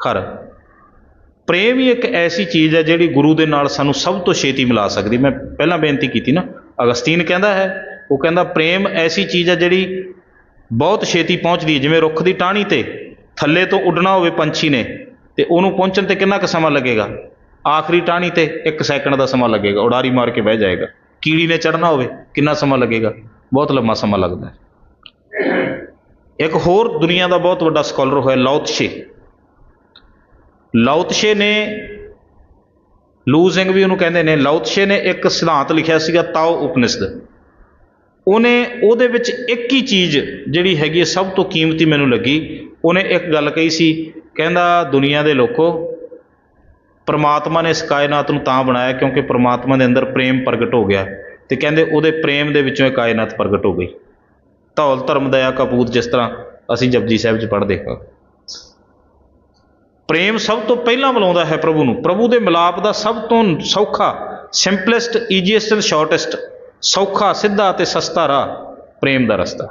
ਖਰ ਪ੍ਰੇਮ ਹੀ ਇੱਕ ਐਸੀ ਚੀਜ਼ ਹੈ ਜਿਹੜੀ ਗੁਰੂ ਦੇ ਨਾਲ ਸਾਨੂੰ ਸਭ ਤੋਂ ਛੇਤੀ ਮਿਲਾ ਸਕਦੀ। ਮੈਂ ਪਹਿਲਾਂ ਬੇਨਤੀ ਕੀਤੀ ਨਾ, ਅਗਸਤੀਨ ਕਹਿੰਦਾ ਹੈ, ਉਹ ਕਹਿੰਦਾ ਪ੍ਰੇਮ ਐਸੀ ਚੀਜ਼ ਹੈ ਜਿਹੜੀ ਬਹੁਤ ਛੇਤੀ ਪਹੁੰਚਦੀ ਹੈ। ਜਿਵੇਂ ਰੁੱਖ ਦੀ ਟਾਹਣੀ ਤੇ ਥੱਲੇ ਤੋਂ ਉੱਡਣਾ ਹੋਵੇ ਪੰਛੀ ਨੇ, ਤੇ ਉਹਨੂੰ ਪਹੁੰਚਣ ਤੇ ਕਿੰਨਾ ਕੁ ਸਮਾਂ ਲੱਗੇਗਾ? ਆਖਰੀ ਟਾਹਣੀ ਤੇ 1 ਸੈਕਿੰਡ ਦਾ ਸਮਾਂ ਲੱਗੇਗਾ। ਉਡਾਰੀ ਮਾਰ ਕੇ ਬਹਿ ਜਾਏਗਾ। ਕੀੜੀ ਨੇ ਚੜਨਾ ਹੋਵੇ, ਕਿੰਨਾ ਸਮਾਂ ਲੱਗੇਗਾ? ਬਹੁਤ ਲੰਮਾ ਸਮਾਂ ਲੱਗਦਾ ਹੈ। ਇੱਕ ਹੋਰ ਦੁਨੀਆ ਦਾ ਬਹੁਤ ਵੱਡਾ ਸਕਾਲਰ ਹੋਇਆ ਲੌਤਸ਼ੇ ਲਾਉਤਸ਼ੇ ਨੇ ਲੂਜ਼ਿੰਗ ਵੀ ਉਹਨੂੰ ਕਹਿੰਦੇ ਨੇ, ਲਾਉਤਸ਼ੇ ਨੇ ਇੱਕ ਸਿਧਾਂਤ ਲਿਖਿਆ ਸੀਗਾ ਤਾਓ ਉਪਨਿਸ਼ਦ। ਉਹਨੇ ਉਹਦੇ ਵਿੱਚ ਇੱਕ ਹੀ ਚੀਜ਼ ਜਿਹੜੀ ਹੈਗੀ ਹੈ ਸਭ ਤੋਂ ਕੀਮਤੀ ਮੈਨੂੰ ਲੱਗੀ। ਉਹਨੇ ਇੱਕ ਗੱਲ ਕਹੀ ਸੀ, ਕਹਿੰਦਾ ਦੁਨੀਆ ਦੇ ਲੋਕੋ, ਪਰਮਾਤਮਾ ਨੇ ਇਸ ਕਾਇਨਾਤ ਨੂੰ ਤਾਂ ਬਣਾਇਆ ਕਿਉਂਕਿ ਪਰਮਾਤਮਾ ਦੇ ਅੰਦਰ ਪ੍ਰੇਮ ਪ੍ਰਗਟ ਹੋ ਗਿਆ। ਤੇ ਕਹਿੰਦੇ ਉਹਦੇ ਪ੍ਰੇਮ ਦੇ ਵਿੱਚੋਂ ਇਹ ਕਾਇਨਾਤ ਪ੍ਰਗਟ ਹੋ ਗਈ। ਧੌਲ ਧਰਮ, ਦਇਆ, ਕਪੂਤ ਜਿਸ ਤਰ੍ਹਾਂ ਅਸੀਂ ਜਪਜੀ ਸਾਹਿਬ 'ਚ ਪੜ੍ਹਦੇ ਹਾਂ। ਪ੍ਰੇਮ ਸਭ ਤੋਂ ਪਹਿਲਾਂ ਮਿਲਾਉਂਦਾ ਹੈ ਪ੍ਰਭੂ ਨੂੰ। ਪ੍ਰਭੂ ਦੇ ਮਿਲਾਪ ਦਾ ਸਭ ਤੋਂ ਸੌਖਾ ਸਿੰਪਲੈਸਟ ਈਜ਼ੀਐਸਟ ਐਂਡ ਸ਼ਾਰਟੈਸਟ ਸੌਖਾ, ਸਿੱਧਾ ਤੇ ਸਸਤਾ ਰਾਹ ਪ੍ਰੇਮ ਦਾ ਰਸਤਾ।